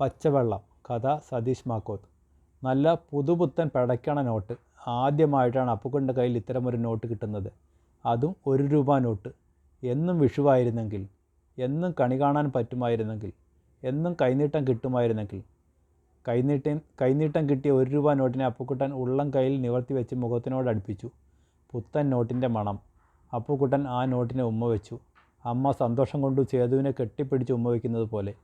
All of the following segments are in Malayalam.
പച്ചവെള്ളം. കഥ സതീഷ് മാക്കോത്ത്. നല്ല പുതുപുത്തൻ പടയ്ക്കണ നോട്ട്. ആദ്യമായിട്ടാണ് അപ്പുക്കുട്ടന്റെ കയ്യിൽ ഇത്തരമൊരു നോട്ട് കിട്ടുന്നത്. അതും ഒരു രൂപ നോട്ട്. എന്നും വിഷുവായിരുന്നെങ്കിൽ എന്നും കണി കാണാൻ പറ്റുമായിരുന്നെങ്കിൽ എന്നും കൈനീട്ടം കിട്ടുമായിരുന്നെങ്കിൽ കൈനീട്ടം കൈനീട്ടം കിട്ടിയ ഒരു രൂപ നോട്ടിനെ അപ്പുക്കുട്ടൻ ഉള്ളം കയ്യിൽ നിവർത്തി വെച്ച് മുഖത്തിനോട് അടുപ്പിച്ചു. പുത്തൻ നോട്ടിന്റെ മണം. അപ്പുക്കുട്ടൻ ആ നോട്ടിനെ ഉമ്മ വെച്ചു. അമ്മ സന്തോഷം കൊണ്ട് സേതുവിനെ കെട്ടിപ്പിടിച്ച് ഉമ്മ വയ്ക്കുന്നത് പോലെ.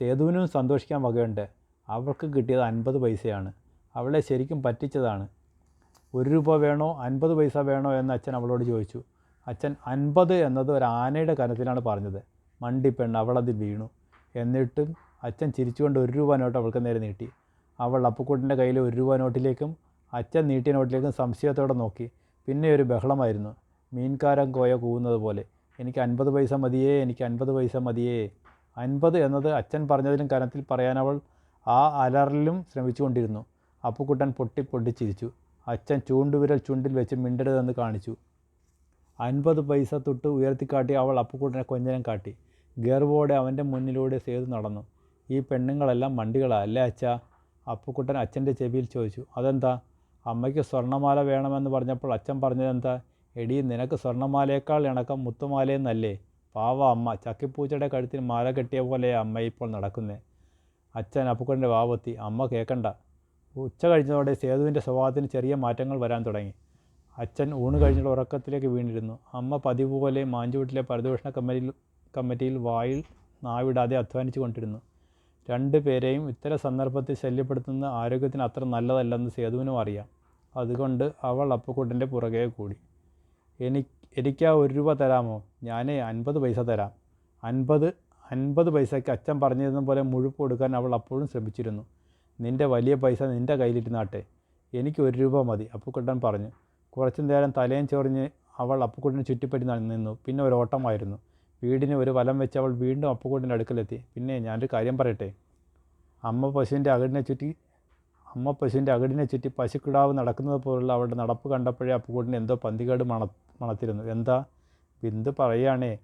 സേതുവിനും സന്തോഷിക്കാൻ വകയുണ്ട്. അവൾക്ക് കിട്ടിയത് അൻപത് പൈസയാണ്. അവളെ ശരിക്കും പറ്റിച്ചതാണ്. ഒരു രൂപ വേണോ? അൻപത് പൈസ വേണോ എന്ന് അച്ഛൻ അവളോട് ചോദിച്ചു. അച്ഛൻ അൻപത് എന്നത് ഒരു ആനയുടെ കനത്തിലാണ് പറഞ്ഞത്. മണ്ടിപ്പെണ്ണ് അവളത് വീണു. എന്നിട്ടും അച്ഛൻ ചിരിച്ചുകൊണ്ട് ഒരു രൂപ നോട്ട് അവൾക്ക് നേരെ നീട്ടി. അവൾ അപ്പുക്കുട്ടന്റെ കയ്യിലെ ഒരു രൂപ നോട്ടിലേക്കും അച്ഛൻ നീട്ടിയ നോട്ടിലേക്കും സംശയത്തോടെ നോക്കി. പിന്നെ ഒരു ബഹളമായിരുന്നു. മീൻകാരൻ കോയ കൂവുന്നത് പോലെ എനിക്ക് അൻപത് പൈസ മതിയേ എനിക്ക് അൻപത് പൈസ മതിയേ. അൻപത് എന്നത് അച്ഛൻ പറഞ്ഞതിലും കനത്തിൽ പറയാൻ അവൾ ആ അലറലിലും ശ്രമിച്ചുകൊണ്ടിരുന്നു. അപ്പുക്കുട്ടൻ പൊട്ടി പൊട്ടിച്ചിരിച്ചു അച്ഛൻ ചൂണ്ടുവിരൽ ചുണ്ടിൽ വെച്ച് മിണ്ടരുതെന്ന് കാണിച്ചു. അൻപത് പൈസ തൊട്ട് ഉയർത്തിക്കാട്ടി അവൾ അപ്പുക്കുട്ടനെ കൊഞ്ഞനം കാട്ടി. ഗർവോടെ അവന്റെ മുന്നിലൂടെ സേതു നടന്നു. ഈ പെണ്ണുങ്ങളെല്ലാം മണ്ടികളാ അല്ലേ അച്ഛാ? അപ്പുക്കുട്ടൻ അച്ഛന്റെ ചെവിയിൽ ചോദിച്ചു. അതെന്താ? അമ്മയ്ക്ക് സ്വർണമാല വേണമെന്ന് പറഞ്ഞപ്പോൾ അച്ഛൻ പറഞ്ഞതെന്താ? എടി നിനക്ക് സ്വർണമാലയേക്കാൾ ഇണക്കം മുത്തുമാലയെന്നല്ലേ? പാവ അമ്മ ചക്കിപ്പൂച്ചയുടെ കഴുത്തിൽ മാല കെട്ടിയ പോലെ അമ്മ ഇപ്പോൾ നടക്കുന്നേ. അച്ഛൻ അപ്പുക്കുട്ടന്റെ വാവത്തി അമ്മ കേൾക്കണ്ട ഉച്ച കഴിഞ്ഞതോടെ സേതുവിന്റെ സ്വഭാവത്തിന് ചെറിയ മാറ്റങ്ങൾ വരാൻ തുടങ്ങി. അച്ഛൻ ഊണ് കഴിഞ്ഞുള്ള ഉറക്കത്തിലേക്ക് വീണിരുന്നു. അമ്മ പതിവ് പോലെ മാഞ്ചുവീട്ടിലെ പരദൂഷണ കമ്മിറ്റിയിൽ കമ്മിറ്റിയിൽ വായിൽ നാവിടാതെ അധ്വാനിച്ചു കൊണ്ടിരുന്നു. രണ്ടു പേരെയും ഇത്തരം സന്ദർഭത്തിൽ ശല്യപ്പെടുത്തുന്ന ആരോഗ്യത്തിന് അത്ര നല്ലതല്ലെന്ന് സേതുവിനും അറിയാം. അതുകൊണ്ട് അവൾ അപ്പുക്കുട്ടന്റെ പുറകെ കൂടി. എനിക്ക് എനിക്ക് ആ ഒരു രൂപ തരാമോ? ഞാൻ അൻപത് പൈസ തരാം. അൻപത് അൻപത് പൈസയ്ക്ക് അച്ഛൻ പറഞ്ഞിരുന്ന പോലെ മുഴുപ്പ് കൊടുക്കാൻ അവൾ അപ്പോഴും ശ്രമിച്ചിരുന്നു. നിന്റെ വലിയ പൈസ നിന്റെ കയ്യിലിരുന്നാട്ടെ. എനിക്ക് ഒരു രൂപ മതി അപ്പുക്കുട്ടൻ പറഞ്ഞു. കുറച്ചു നേരം തലയും ചൊറിഞ്ഞ് അവൾ അപ്പുക്കുട്ടിനെ ചുറ്റിപ്പറ്റി നിന്നു. പിന്നെ ഒരു ഓട്ടമായിരുന്നു. വീടിന് ഒരു വലം വെച്ച് അവൾ വീണ്ടും അപ്പുക്കുട്ടിന്റെ അടുക്കലെത്തി. പിന്നെ ഞാനൊരു കാര്യം പറയട്ടെ. അമ്മ പശുവിന്റെ അകടിനെ ചുറ്റി അമ്മ പശുവിന്റെ അകടിനെ ചുറ്റി പശുക്കിടാവ് നടക്കുന്നത് പോലുള്ള അവളുടെ നടപ്പ് കണ്ടപ്പോഴേ അപ്പുക്കുട്ടിന് എന്തോ പന്തികേട് മണ മണത്തിരുന്നു. എന്താ? ബിന്ദു പറയുകയാണേ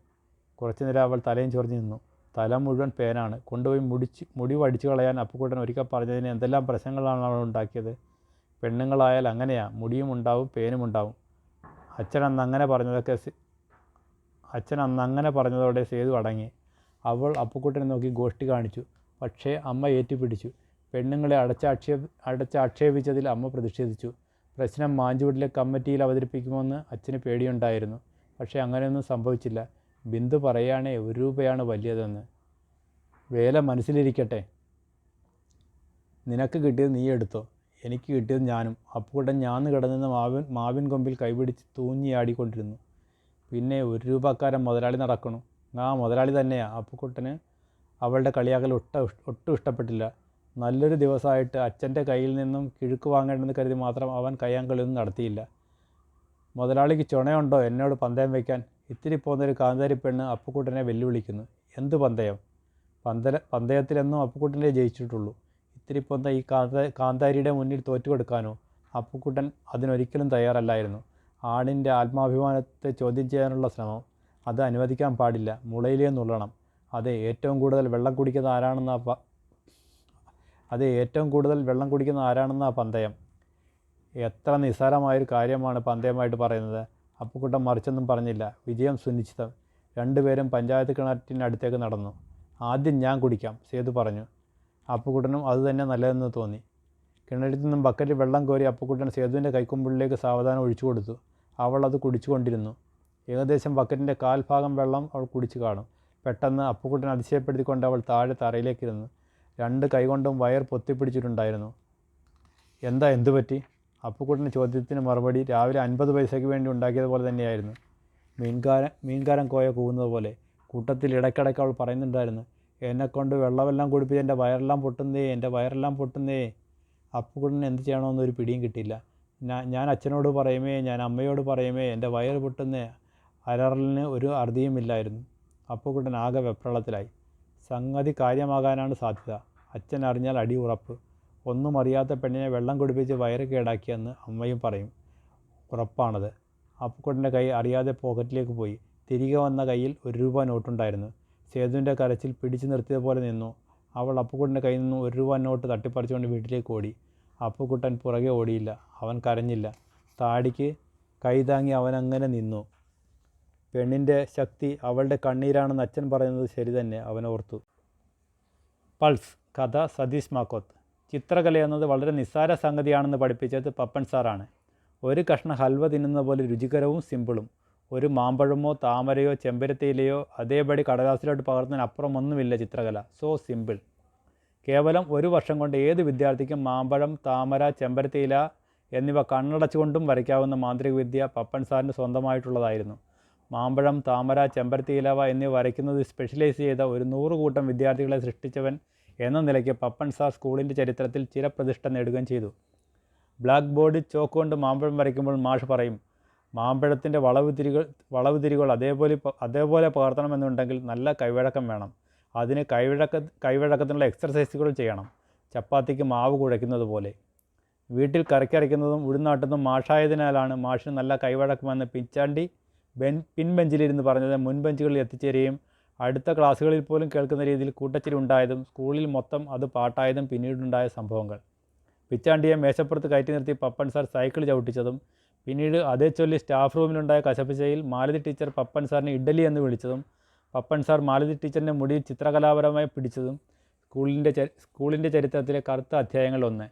കുറച്ച് നേരം അവൾ തലയും ചൊറിഞ്ഞു നിന്നു. തല മുഴുവൻ പേനാണ്. കൊണ്ടുപോയി മുടിച്ച് മുടി വടിച്ചു കളയാൻ അപ്പുക്കുട്ടൻ ഒരിക്കൽ പറഞ്ഞതിന് എന്തെല്ലാം പ്രശ്നങ്ങളാണ് അവൾ ഉണ്ടാക്കിയത്? പെണ്ണുങ്ങളായാൽ അങ്ങനെയാ. മുടിയും ഉണ്ടാവും പേനും ഉണ്ടാവും. അച്ഛൻ അന്ന് അങ്ങനെ പറഞ്ഞതൊക്കെ അച്ഛൻ അന്ന് അങ്ങനെ പറഞ്ഞതോടെ സേതു അടങ്ങി. അവൾ അപ്പുക്കുട്ടനെ നോക്കി ഗോഷ്ടി കാണിച്ചു. പക്ഷേ അമ്മ ഏറ്റുപിടിച്ചു. പെണ്ണുങ്ങളെ അടച്ചാക്ഷേപ അടച്ചാക്ഷേപിച്ചതിൽ അമ്മ പ്രതിഷേധിച്ചു. പ്രശ്നം മാഞ്ചുവീട്ടിലെ കമ്മിറ്റിയിൽ അവതരിപ്പിക്കുമെന്ന് അച്ഛന് പേടിയുണ്ടായിരുന്നു. പക്ഷേ അങ്ങനെയൊന്നും സംഭവിച്ചില്ല. ബിന്ദു പറയുകയാണേ ഒരു രൂപയാണ് വലിയതെന്ന്. വേല മനസ്സിലിരിക്കട്ടെ. നിനക്ക് കിട്ടിയത് നീ എടുത്തോ? എനിക്ക് കിട്ടിയത് ഞാനും. അപ്പുകുട്ടൻ ഞാന്ന് കിടന്നിരുന്ന മാവിൻ മാവിൻ കൊമ്പിൽ കൈപിടിച്ച് തൂങ്ങിയാടിക്കൊണ്ടിരുന്നു പിന്നെ ഒരു രൂപക്കാരൻ മുതലാളി നടക്കണു. ആ മുതലാളി തന്നെയാണ് അപ്പുക്കുട്ടന് അവളുടെ കളിയാക്കൽ ഒട്ട ഒട്ടും ഇഷ്ടപ്പെട്ടില്ല. നല്ലൊരു ദിവസമായിട്ട് അച്ഛന്റെ കയ്യിൽ നിന്നും കിഴുക്ക് വാങ്ങേണ്ടെന്ന് കരുതി മാത്രം അവൻ കയ്യാങ്കളിയൊന്നും നടത്തിയില്ല. മുതലാളിക്ക് ചുണയുണ്ടോ? എന്നോട് പന്തയം വയ്ക്കാൻ ഇത്തിരി പോകുന്നൊരു കാന്താരി പെണ്ണ് അപ്പുക്കുട്ടനെ വെല്ലുവിളിക്കുന്നു. എന്ത് പന്തയം? പന്തര പന്തയത്തിലെന്നും അപ്പുക്കുട്ടനെ ജയിച്ചിട്ടുള്ളൂ. ഇത്തിരി പോകുന്ന ഈ കാന്ത കാന്താരിയുടെ മുന്നിൽ തോറ്റുകൊടുക്കാനോ അപ്പുക്കുട്ടൻ അതിനൊരിക്കലും തയ്യാറല്ലായിരുന്നു. ആണിന്റെ ആത്മാഭിമാനത്തെ ചോദ്യം ചെയ്യാനുള്ള ശ്രമം അത് അനുവദിക്കാൻ പാടില്ല. മുളയിലേ നുള്ളണം. അതെ ഏറ്റവും കൂടുതൽ വെള്ളം കുടിക്കുന്ന ആരാണെന്ന അതെ ഏറ്റവും കൂടുതൽ വെള്ളം കുടിക്കുന്ന ആരാണെന്നാണ് പന്തയം. എത്ര നിസ്സാരമായൊരു കാര്യമാണ് പന്തയമായിട്ട് പറയുന്നത്. അപ്പുക്കൂട്ടം മറിച്ചൊന്നും പറഞ്ഞില്ല. വിജയം സുനിശ്ചിതം. രണ്ടുപേരും പഞ്ചായത്ത് കിണറ്റിനടുത്തേക്ക് നടന്നു. ആദ്യം ഞാൻ കുടിക്കാം സേതു പറഞ്ഞു. അപ്പുക്കുട്ടനും അത് തന്നെ നല്ലതെന്ന് തോന്നി. കിണറ്റിൽ നിന്നും ബക്കറ്റിൽ വെള്ളം കോരി അപ്പുക്കുട്ടൻ സേതുവിന്റെ കൈക്കുമ്പിളിലേക്ക് സാവധാനം ഒഴിച്ചു കൊടുത്തു. അവൾ അത് കുടിച്ചുകൊണ്ടിരുന്നു. ഏകദേശം ബക്കറ്റിന്റെ കാൽഭാഗം വെള്ളം അവൾ കുടിച്ചു കാണും. പെട്ടെന്ന് അപ്പുക്കുട്ടൻ അതിശയപ്പെടുത്തിക്കൊണ്ട് അവൾ താഴെ തറയിലേക്കിരുന്നു. രണ്ട് കൈകൊണ്ടും വയർ പൊത്തിപ്പിടിച്ചിട്ടുണ്ടായിരുന്നു. എന്താ എന്തു പറ്റി? അപ്പുക്കുട്ടന്റെ ചോദ്യത്തിന് മറുപടി രാവിലെ അൻപത് പൈസയ്ക്ക് വേണ്ടി ഉണ്ടാക്കിയതുപോലെ തന്നെയായിരുന്നു. മീൻകാരൻ മീൻകാരൻ കോയ കൂവുന്നത് പോലെ കൂട്ടത്തിൽ ഇടയ്ക്കിടയ്ക്ക് അവൾ പറയുന്നുണ്ടായിരുന്നു എന്നെക്കൊണ്ട് വെള്ളമെല്ലാം കുടിപ്പിച്ച് എന്റെ വയറെല്ലാം പൊട്ടുന്നേ എന്റെ വയറെല്ലാം പൊട്ടുന്നേ. അപ്പുക്കുട്ടന് എന്ത് ചെയ്യണമെന്നൊരു പിടിയും കിട്ടിയില്ല. ഞാൻ അച്ഛനോട് പറയുമേ ഞാൻ അമ്മയോട് പറയുമേ എന്റെ വയറ് പൊട്ടുന്നേ. അലറലിന് ഒരു അറുതിയുമില്ലായിരുന്നു. അപ്പുക്കുട്ടൻ ആകെ വെപ്രളത്തിലായി. സംഗതി കാര്യമാകാനാണ് സാധ്യത. അച്ഛൻ അറിഞ്ഞാൽ അടി ഉറപ്പ്. ഒന്നും അറിയാത്ത പെണ്ണിനെ വെള്ളം കുടിപ്പിച്ച് വയറ് കേടാക്കിയെന്ന് അമ്മയും പറയും. ഉറപ്പാണത്. അപ്പുക്കുട്ടന്റെ കൈ അറിയാതെ പോക്കറ്റിലേക്ക് പോയി. തിരികെ വന്ന കയ്യിൽ ഒരു രൂപ നോട്ടുണ്ടായിരുന്നു. സേതുവിന്റെ കരച്ചിൽ പിടിച്ചു നിർത്തിയതുപോലെ നിന്നു. അവൾ അപ്പുക്കുട്ടന്റെ കയ്യിൽ നിന്നും ഒരു രൂപ നോട്ട് തട്ടിപ്പറിച്ചുകൊണ്ട് വീട്ടിലേക്ക് ഓടി. അപ്പുക്കുട്ടൻ പുറകെ ഓടിയില്ല. അവൻ കരഞ്ഞില്ല. താടിക്ക് കൈതാങ്ങി അവൻ അങ്ങനെ നിന്നു. പെണ്ണിന്റെ ശക്തി അവളുടെ കണ്ണീരാണെന്ന് അച്ഛൻ പറയുന്നത് ശരി തന്നെ. അവൻ ഓർത്തു. പൾസ്. കഥ സതീഷ് മാക്കോത്ത്. ചിത്രകല എന്നത് വളരെ നിസ്സാര സംഗതിയാണെന്ന് പഠിപ്പിച്ചത് പപ്പൻ സാറാണ്. ഒരു കഷ്ണ ഹൽവ തിന്നുന്ന പോലെ രുചികരവും സിമ്പിളും. ഒരു മാമ്പഴമോ താമരയോ ചെമ്പരത്തിയിലയോ അതേപടി കടലാസിലോട്ട് പകർത്തുന്നതിന് ഒന്നുമില്ല ചിത്രകല. സോ സിമ്പിൾ കേവലം ഒരു വർഷം കൊണ്ട് ഏത് വിദ്യാർത്ഥിക്കും മാമ്പഴം താമര ചെമ്പരത്തിയില എന്നിവ കണ്ണടച്ചുകൊണ്ടും വരയ്ക്കാവുന്ന മാന്ത്രിക വിദ്യ പപ്പൻ സാറിന് സ്വന്തമായിട്ടുള്ളതായിരുന്നു. മാമ്പഴം താമര ചെമ്പരത്തിയിലവ എന്നിവ വരയ്ക്കുന്നത് സ്പെഷ്യലൈസ് ചെയ്ത ഒരു നൂറ് കൂട്ടം വിദ്യാർത്ഥികളെ സൃഷ്ടിച്ചവൻ എന്ന നിലയ്ക്ക് പപ്പൻ സാർ സ്കൂളിന്റെ ചരിത്രത്തിൽ ചിരപ്രതിഷ്ഠ നേടുകയും ചെയ്തു. ബ്ലാക്ക് ബോർഡിൽ ചോക്ക് കൊണ്ട് മാമ്പഴം വരയ്ക്കുമ്പോൾ മാഷ് പറയും മാമ്പഴത്തിന്റെ വളവ് തിരികൾ വളവ് തിരികൾ അതേപോലെ അതേപോലെ പകർത്തണമെന്നുണ്ടെങ്കിൽ നല്ല കൈവഴക്കം വേണം. അതിന് കൈവഴക്ക കൈവഴക്കത്തിനുള്ള എക്സർസൈസുകൾ ചെയ്യണം. ചപ്പാത്തിക്ക് മാവ് കുഴയ്ക്കുന്നത് പോലെ. വീട്ടിൽ കറിക്കരയ്ക്കുന്നതും ഉഴുന്നാട്ടുന്നതും മാഷായതിനാലാണ് മാഷിന് നല്ല കൈവഴക്കമെന്ന് പിച്ചാണ്ടി ബെൻ പിൻബെഞ്ചിലിരുന്ന് പറഞ്ഞത്. മുൻബെഞ്ചുകളിൽ എത്തിച്ചേരുകയും അടുത്ത ക്ലാസ്സുകളിൽ പോലും കേൾക്കുന്ന രീതിയിൽ കൂട്ടച്ചിരി ഉണ്ടായതും സ്കൂളിൽ മൊത്തം അത് പാട്ടായതും പിന്നീടുണ്ടായ സംഭവങ്ങൾ. പിച്ചാണ്ടിയെ മേശപ്പുറത്ത് കയറ്റി നിർത്തി പപ്പൻ സാർ സൈക്കിൾ ചവിട്ടിച്ചതും പിന്നീട് അതേ ചൊല്ലി സ്റ്റാഫ് റൂമിലുണ്ടായ കശപ്പിച്ചയിൽ മാലതി ടീച്ചർ പപ്പൻ സാറിനെ ഇഡലി എന്ന് വിളിച്ചതും പപ്പൻ സാർ മാലതി ടീച്ചറിന്റെ മുടി ചിത്രകലാപരമായി പിടിച്ചതും സ്കൂളിന്റെ സ്കൂളിന്റെ ചരിത്രത്തിലെ കറുത്ത അധ്യായങ്ങളിലൊന്ന്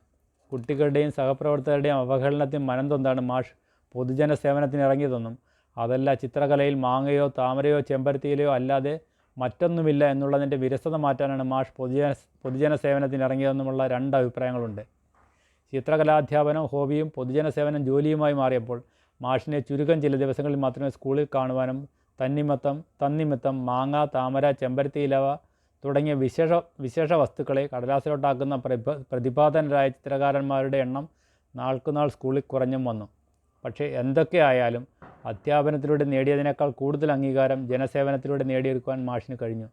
കുട്ടികളുടെയും സഹപ്രവർത്തകരുടെയും അവഹേളനത്തിന് മനം തൊന്നാണ് മാഷ് പൊതുജന സേവനത്തിന് ഇറങ്ങിയതെന്നും അതല്ല ചിത്രകലയിൽ മാങ്ങയോ താമരയോ ചെമ്പരത്തിയിലയോ അല്ലാതെ മറ്റൊന്നുമില്ല എന്നുള്ളതിന്റെ വിരസത മാറ്റാനാണ് മാഷ് പൊതുജന പൊതുജന സേവനത്തിന് ഇറങ്ങിയതെന്നുമുള്ള രണ്ട് അഭിപ്രായങ്ങളുണ്ട്. ചിത്രകലാധ്യാപനം ഹോബിയും പൊതുജന സേവനം ജോലിയുമായി മാറിയപ്പോൾ മാഷിനെ ചുരുക്കം ചില ദിവസങ്ങളിൽ മാത്രമേ സ്കൂളിൽ കാണുവാനും തന്നിമത്തം തന്നിമിത്തം മാങ്ങ താമര ചെമ്പരത്തി ഇലവ തുടങ്ങിയ വിശേഷ വിശേഷ വസ്തുക്കളെ കടലാസിലോട്ടാക്കുന്ന പ്രഭ പ്രതിപാദനരായ ചിത്രകാരന്മാരുടെ എണ്ണം നാൾക്കുനാൾ സ്കൂളിൽ കുറഞ്ഞും വന്നു. പക്ഷേ എന്തൊക്കെയായാലും അധ്യാപനത്തിലൂടെ നേടിയതിനേക്കാൾ കൂടുതൽ അംഗീകാരം ജനസേവനത്തിലൂടെ നേടിയെടുക്കുവാൻ മാഷിന് കഴിഞ്ഞു.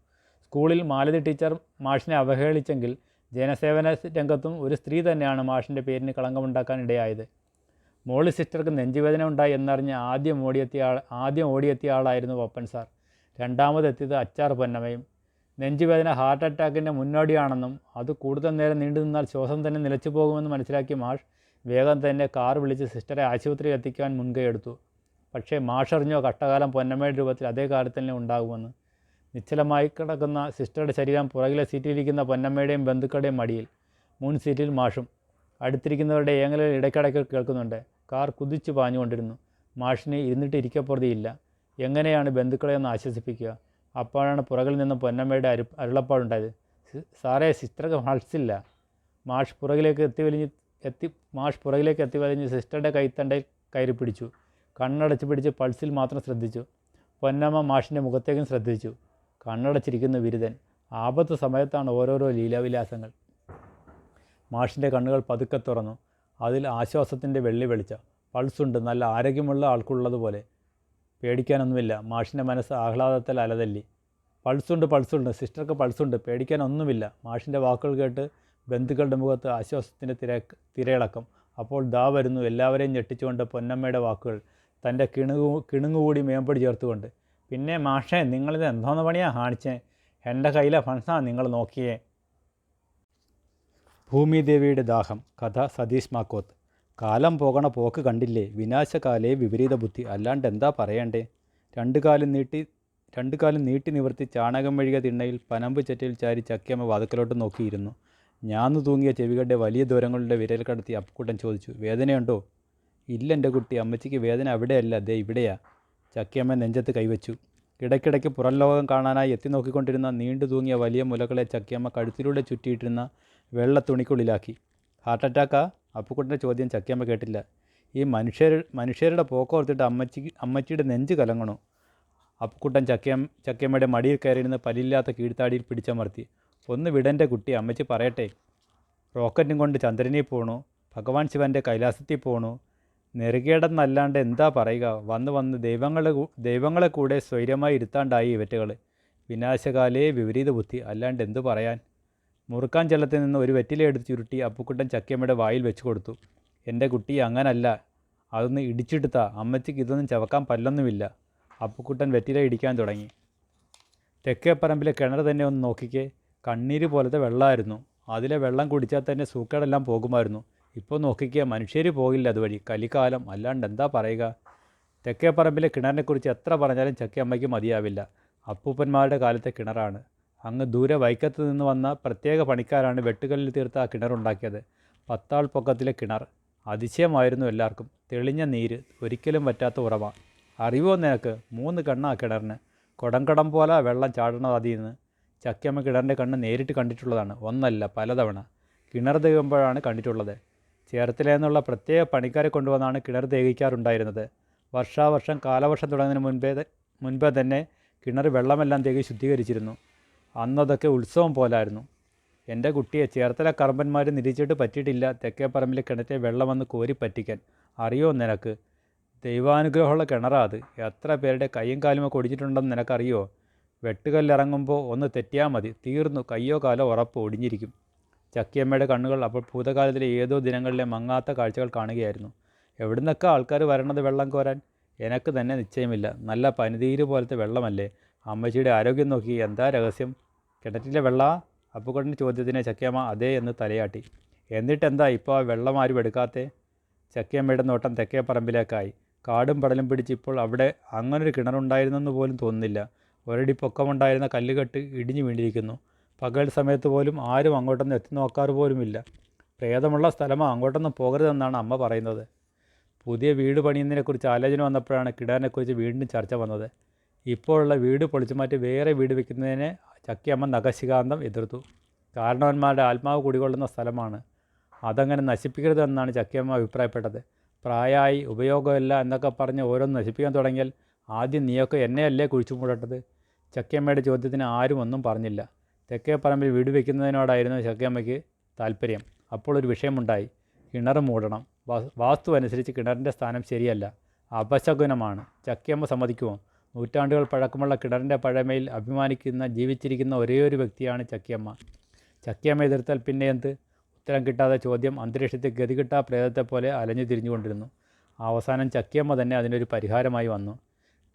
സ്കൂളിൽ മാലതി ടീച്ചർ മാഷിനെ അവഹേളിച്ചെങ്കിൽ ജനസേവന രംഗത്തും ഒരു സ്ത്രീ തന്നെയാണ് മാഷിന്റെ പേരിന് കളങ്കമുണ്ടാക്കാൻ ഇടയായത്. മോളി സിസ്റ്റർക്ക് നെഞ്ചുവേദന ഉണ്ടായി എന്നറിഞ്ഞ് ആദ്യം ഓടിയെത്തിയ ആൾ ആദ്യം ഓടിയെത്തിയ ആളായിരുന്നു പപ്പൻ സാർ. രണ്ടാമതെത്തിയത് അച്ചാർ പൊന്നമയും നെഞ്ചുവേദന ഹാർട്ട് അറ്റാക്കിന്റെ മുന്നോടിയാണെന്നും അത് കൂടുതൽ നേരം നീണ്ടു നിന്നാൽ ശ്വാസം തന്നെ നിലച്ചു പോകുമെന്ന് മനസ്സിലാക്കിയ മാഷ് വേഗം തന്നെ കാർ വിളിച്ച് സിസ്റ്ററെ ആശുപത്രിയിൽ എത്തിക്കാൻ മുൻകൈയെടുത്തു പക്ഷേ മാഷറിഞ്ഞോ കഷ്ടകാലം പൊന്നമ്മയുടെ രൂപത്തിൽ അതേ കാലത്ത് തന്നെ ഉണ്ടാകുമെന്ന്. നിശ്ചലമായി കിടക്കുന്ന സിസ്റ്ററുടെ ശരീരം പുറകിലെ സീറ്റിലിരിക്കുന്ന പൊന്നമ്മയുടെയും ബന്ധുക്കളുടെയും മടിയിൽ. മുൻ സീറ്റിൽ മാഷും. അടുത്തിരിക്കുന്നവരുടെ ഏങ്ങലിൽ ഇടയ്ക്കിടയ്ക്ക് കേൾക്കുന്നുണ്ട്. കാർ കുതിച്ചു പാഞ്ഞുകൊണ്ടിരുന്നു. മാഷിനെ ഇരുന്നിട്ട് ഇരിക്കപ്പുറതിയില്ല. എങ്ങനെയാണ് ബന്ധുക്കളെ ഒന്ന് ആശ്വസിപ്പിക്കുക? അപ്പോഴാണ് പുറകിൽ നിന്ന് പൊന്നമ്മയുടെ അരു അരുളപ്പാടുണ്ടായത്. "സി- സാറേ സിസ്റ്റർക്ക് ഹൾസില്ല മാഷ് പുറകിലേക്ക് എത്തി വലിഞ്ഞ് എത്തി മാഷ് പുറകിലേക്ക് എത്തി വലിഞ്ഞ് സിസ്റ്ററുടെ കൈത്തണ്ടയിൽ കയറി പിടിച്ചു കണ്ണടച്ച് പിടിച്ച് പൾസിൽ മാത്രം ശ്രദ്ധിച്ചു. പൊന്നമ്മ മാഷിന്റെ മുഖത്തേക്കും ശ്രദ്ധിച്ചു. കണ്ണടച്ചിരിക്കുന്ന ബിരുദൻ ആപത്ത് സമയത്താണ് ഓരോരോ ലീലാവിലാസങ്ങൾ. മാഷിന്റെ കണ്ണുകൾ പതുക്കെ തുറന്നു. അതിൽ ആശ്വാസത്തിന്റെ വെള്ളി വെളിച്ച. പൾസുണ്ട്. നല്ല ആരോഗ്യമുള്ള ആൾക്കുള്ളതുപോലെ. പേടിക്കാനൊന്നുമില്ല. മാഷിന്റെ മനസ്സ് ആഹ്ലാദത്തിൽ അലതല്ലി. പൾസുണ്ട് പൾസുണ്ട്. സിസ്റ്റർക്ക് പൾസുണ്ട്. പേടിക്കാനൊന്നുമില്ല. മാഷിന്റെ വാക്കുകൾ കേട്ട് ബന്ധുക്കളുടെ മുഖത്ത് ആശ്വാസത്തിന്റെ തിര തിരയിളക്കം. അപ്പോൾ ദാ വരുന്നു. എല്ലാവരെയും ഞെട്ടിച്ചുകൊണ്ട് പൊന്നമ്മയുടെ വാക്കുകൾ. തന്റെ കിണുകു കിണുങ്ങുകൂടി മേമ്പടി ചേർത്തുകൊണ്ട് പിന്നെ മാഷേ നിങ്ങളിത് എന്തോന്ന് പണിയാ കാണിച്ചേ? എന്റെ കയ്യിലെ ഫണ്ട്സാ നിങ്ങൾ നോക്കിയേ. ഭൂമിദേവിയുടെ ദാഹം കഥ സതീഷ് മാക്കോത്ത്. കാലം പോകണ പോക്ക് കണ്ടില്ലേ? വിനാശകാലേ വിപരീത ബുദ്ധി. അല്ലാണ്ട് എന്താ പറയണ്ടേ? രണ്ടു കാലം നീട്ടി രണ്ടു കാലം നീട്ടി നിവർത്തി ചാണകം മെഴുകിയ തിണ്ണയിൽ പനമ്പ് ചെറ്റയിൽ ചാരി ചക്കിയമ്മ വാതുക്കലോട്ട് നോക്കിയിരുന്നു. ഞാന്നു തൂങ്ങിയ ചെവികളുടെ വലിയ ദൂരങ്ങളുടെ വിരൽ കടത്തി അപ്പുക്കുട്ടൻ ചോദിച്ചു വേദനയുണ്ടോ? ഇല്ല എന്റെ കുട്ടി അമ്മച്ചിക്ക് വേദന അവിടെയല്ല ദേ ഇവിടെയാ. ചക്കിയമ്മ നെഞ്ചത്ത് കൈവച്ചു. ഇടയ്ക്കിടയ്ക്ക് പുറം ലോകം കാണാനായി എത്തി നോക്കിക്കൊണ്ടിരുന്ന നീണ്ടു തൂങ്ങിയ വലിയ മുലകളെ ചക്കിയമ്മ കഴുത്തിലൂടെ ചുറ്റിയിട്ടിരുന്ന വെള്ള തുണിക്കുള്ളിലാക്കി. ഹാർട്ട് അറ്റാക്കാ? അപ്പുക്കുട്ടന്റെ ചോദ്യം ചക്കിയമ്മ കേട്ടില്ല. ഈ മനുഷ്യർ മനുഷ്യരുടെ പോക്കോർത്തിട്ട് അമ്മച്ചി അമ്മച്ചിയുടെ നെഞ്ച് കലങ്ങണു. അപ്പുക്കുട്ടൻ ചക്കിയമ്മ ചക്കിയമ്മയുടെ മടിയിൽ കയറിയിരുന്ന് പല്ലില്ലാത്ത കീഴ്ത്താടിയിൽ പിടിച്ചമർത്തി. ഒന്ന് വിടന്റെ കുട്ടി അമ്മച്ചി പറയട്ടെ. റോക്കറ്റും കൊണ്ട് ചന്ദ്രനെ പോണു. ഭഗവാൻ ശിവന്റെ കൈലാസത്തിൽ പോണു. നെറുകേടെന്നല്ലാണ്ട് എന്താ പറയുക? വന്ന് വന്ന് ദൈവങ്ങളെ ദൈവങ്ങളെ കൂടെ സ്വൈര്യമായി ഇരുത്താണ്ടായി ഇവറ്റകൾ വിനാശകാലേ വിപരീത ബുദ്ധി. അല്ലാണ്ട് എന്തു പറയാൻ? മുറുക്കാൻ ചെല്ലത്തിൽ നിന്ന് ഒരു വെറ്റില എടുത്ത് ചുരുട്ടി അപ്പുക്കുട്ടൻ ചക്കിയമ്മയുടെ വായിൽ വെച്ച് കൊടുത്തു. എന്റെ കുട്ടി അങ്ങനല്ല. അതൊന്ന് ഇടിച്ചെടുത്താ. അമ്മച്ചിക്ക് ഇതൊന്നും ചവക്കാൻ പല്ലൊന്നുമില്ല. അപ്പുക്കുട്ടൻ വെറ്റില ഇടിക്കാൻ തുടങ്ങി. തെക്കേപ്പറമ്പിലെ കിണർ തന്നെ ഒന്ന് നോക്കിക്കേ. കണ്ണീര് പോലത്തെ വെള്ളമായിരുന്നു അതിലെ വെള്ളം കുടിച്ചാൽ തന്നെ സൂക്കേടെല്ലാം പോകുമായിരുന്നു. ഇപ്പോൾ നോക്കിക്കുക മനുഷ്യർ പോകില്ല അതുവഴി. കലിക്കാലം അല്ലാണ്ട് എന്താ പറയുക? തെക്കേപ്പറമ്പിലെ കിണറിനെക്കുറിച്ച് എത്ര പറഞ്ഞാലും ചക്കയമ്മയ്ക്ക് മതിയാവില്ല. അപ്പൂപ്പന്മാരുടെ കാലത്തെ കിണറാണ്. അങ്ങ് ദൂരെ വൈക്കത്ത് നിന്ന് വന്ന പ്രത്യേക പണിക്കാരാണ് വെട്ടുകല്ലിൽ തീർത്ത ആ കിണറുണ്ടാക്കിയത് പത്താൾ പൊക്കത്തിലെ കിണർ. അതിശയമായിരുന്നു എല്ലാവർക്കും. തെളിഞ്ഞ നീര് ഒരിക്കലും പറ്റാത്ത ഉറവ. അറിവോ നിനക്ക്? മൂന്ന് കണ്ണാ കിണറിന്. കുടംകടം പോലെ വെള്ളം ചാടണത് അതിൽ നിന്ന്. ചക്കയമ്മ കിണറിന്റെ കണ്ണ് നേരിട്ട് കണ്ടിട്ടുള്ളതാണ്. ഒന്നല്ല പലതവണ. കിണർ തീകുമ്പോഴാണ് കണ്ടിട്ടുള്ളത്. ചേർത്തല എന്നുള്ള പ്രത്യേക പണിക്കാരെ കൊണ്ടുവന്നാണ് കിണർ തേകിക്കാറുണ്ടായിരുന്നത് വർഷാവർഷം കാലവർഷം തുടങ്ങുന്നതിന് മുൻപേ മുൻപേ തന്നെ കിണർ വെള്ളമെല്ലാം തേകി ശുദ്ധീകരിച്ചിരുന്നു. അന്നതൊക്കെ ഉത്സവം പോലായിരുന്നു. എന്റെ കുട്ടിയെ ചേർത്തല കറമ്പന്മാർ നിരീക്ഷിച്ചിട്ട് പറ്റിയിട്ടില്ല. തെക്കേപ്പറമ്പിലെ കിണറ്റെ വെള്ളം വന്ന് കോരി പറ്റിക്കാൻ. അറിയോ നിനക്ക്? ദൈവാനുഗ്രഹമുള്ള കിണറാ അത്. എത്ര പേരുടെ കൈയും കാലുമൊക്കെ ഒടിഞ്ഞിട്ടുണ്ടെന്ന് നിനക്കറിയോ? വെട്ടുകല്ലിറങ്ങുമ്പോൾ ഒന്ന് തെറ്റിയാൽ മതി. തീർന്നു. കയ്യോ കാലോ ഉറപ്പ് ഒടിഞ്ഞിരിക്കും. ചക്കിയമ്മയുടെ കണ്ണുകൾ അപ്പോൾ ഭൂതകാലത്തിലെ ഏതോ ദിനങ്ങളിലെ മങ്ങാത്ത കാഴ്ചകൾ കാണുകയായിരുന്നു. എവിടുന്നൊക്കെ ആൾക്കാർ വരണത് വെള്ളം കോരാൻ? എനക്ക് തന്നെ നിശ്ചയമില്ല. നല്ല പനിതീര് പോലത്തെ വെള്ളമല്ലേ? അമ്മച്ചിയുടെ ആരോഗ്യം നോക്കി എന്താ രഹസ്യം? കിണറ്റിലെ വെള്ള? അപ്പുകൊണ്ടിന്റെ ചോദ്യത്തിന് ചക്കിയമ്മ അതേ എന്ന് തലയാട്ടി. എന്നിട്ടെന്താ ഇപ്പോൾ ആ വെള്ളം ആരും എടുക്കാത്തെ? ചക്കിയമ്മയുടെ നോട്ടം തെക്കേ പറമ്പിലേക്കായി. കാടും പടലും പിടിച്ച് ഇപ്പോൾ അവിടെ അങ്ങനൊരു കിണറുണ്ടായിരുന്നെന്ന് പോലും തോന്നുന്നില്ല. ഒരടി പൊക്കമുണ്ടായിരുന്ന കല്ലുകെട്ട് ഇടിഞ്ഞു വീണിരിക്കുന്നു. പകൽ സമയത്ത് പോലും ആരും അങ്ങോട്ടൊന്നും എത്തി നോക്കാറ് പോലുമില്ല. പ്രേതമുള്ള സ്ഥലമോ അങ്ങോട്ടൊന്നും പോകരുതെന്നാണ് അമ്മ പറയുന്നത്. പുതിയ വീട് പണിയുന്നതിനെക്കുറിച്ച് ആലോചന വന്നപ്പോഴാണ് കിടാനെക്കുറിച്ച് വീണ്ടും ചർച്ച വന്നത്. ഇപ്പോഴുള്ള വീട് പൊളിച്ചു മാറ്റി വേറെ വീട് വയ്ക്കുന്നതിനെ ചക്കിയമ്മ നഖശികാന്തം എതിർത്തു. കാരണവന്മാരുടെ ആത്മാവ് കുടികൊള്ളുന്ന സ്ഥലമാണ്. അതങ്ങനെ നശിപ്പിക്കരുതെന്നാണ് ചക്കിയമ്മ അഭിപ്രായപ്പെട്ടത്. പ്രായമായി ഉപയോഗമില്ല എന്നൊക്കെ പറഞ്ഞ് ഓരോന്ന് നശിപ്പിക്കാൻ തുടങ്ങിയാൽ ആദ്യം നീയൊക്കെ എന്നെയല്ലേ കുഴിച്ചു മൂടേണ്ടത് ചക്കിയമ്മയുടെ ചോദ്യത്തിന് ആരും ഒന്നും പറഞ്ഞില്ല. തെക്കേ പറമ്പിൽ വീട് വയ്ക്കുന്നതിനോടായിരുന്നു ചക്കിയമ്മയ്ക്ക് താല്പര്യം. അപ്പോൾ ഒരു വിഷയമുണ്ടായി. കിണർ മൂടണം. വാസ്തു അനുസരിച്ച് കിണറിന്റെ സ്ഥാനം ശരിയല്ല. അപശകുനമാണ്. ചക്കിയമ്മ സമ്മതിക്കുമോ? നൂറ്റാണ്ടുകൾ പഴക്കമുള്ള കിണറിന്റെ പഴമയിൽ അഭിമാനിക്കുന്ന ജീവിച്ചിരിക്കുന്ന ഒരേയൊരു വ്യക്തിയാണ് ചക്കിയമ്മ ചക്കിയമ്മ എതിർത്താൽ പിന്നെ എന്ത്? ഉത്തരം കിട്ടാതെ ചോദ്യം അന്തരീക്ഷത്തിൽ ഗതികിട്ടാ പ്രേതത്തെ പോലെ അലഞ്ഞു തിരിഞ്ഞുകൊണ്ടിരുന്നു. അവസാനം ചക്കിയമ്മ തന്നെ അതിനൊരു പരിഹാരമായി വന്നു.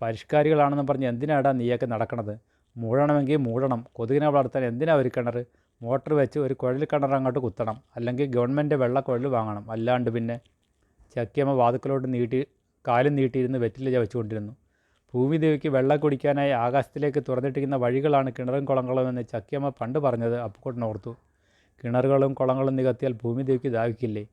പരിഷ്കാരികളാണെന്ന് പറഞ്ഞ് എന്തിനാടാ നീയൊക്കെ നടക്കണത്? മൂടണമെങ്കിൽ മൂടണം. കൊതുകിനെ വളർത്താൻ എന്തിനാ ഒരു കിണർ മോട്ടർ വെച്ച് ഒരു കുഴൽ കിണർ അങ്ങോട്ട് കുത്തണം. അല്ലെങ്കിൽ ഗവൺമെന്റ് വെള്ളക്കുഴൽ കുഴൽ വാങ്ങണം. അല്ലാണ്ട് പിന്നെ ചക്കിയമ്മ വാതുക്കളോട് നീട്ടി കാലും നീട്ടിയിരുന്ന് വെറ്റില ചവച്ചുകൊണ്ടിരുന്നു. ഭൂമിദേവിക്ക് വെള്ളം കുടിക്കാനായി ആകാശത്തിലേക്ക് തുറന്നിട്ടിരിക്കുന്ന വഴികളാണ് കിണറും കുളങ്ങളും എന്ന് ചക്കിയമ്മ പണ്ട് പറഞ്ഞത് അപ്പുക്കോട്ടിനോർത്തു കിണറുകളും കുളങ്ങളും നികത്തിയാൽ ഭൂമിദേവിക്ക് ദാഹിക്കില്ലേ?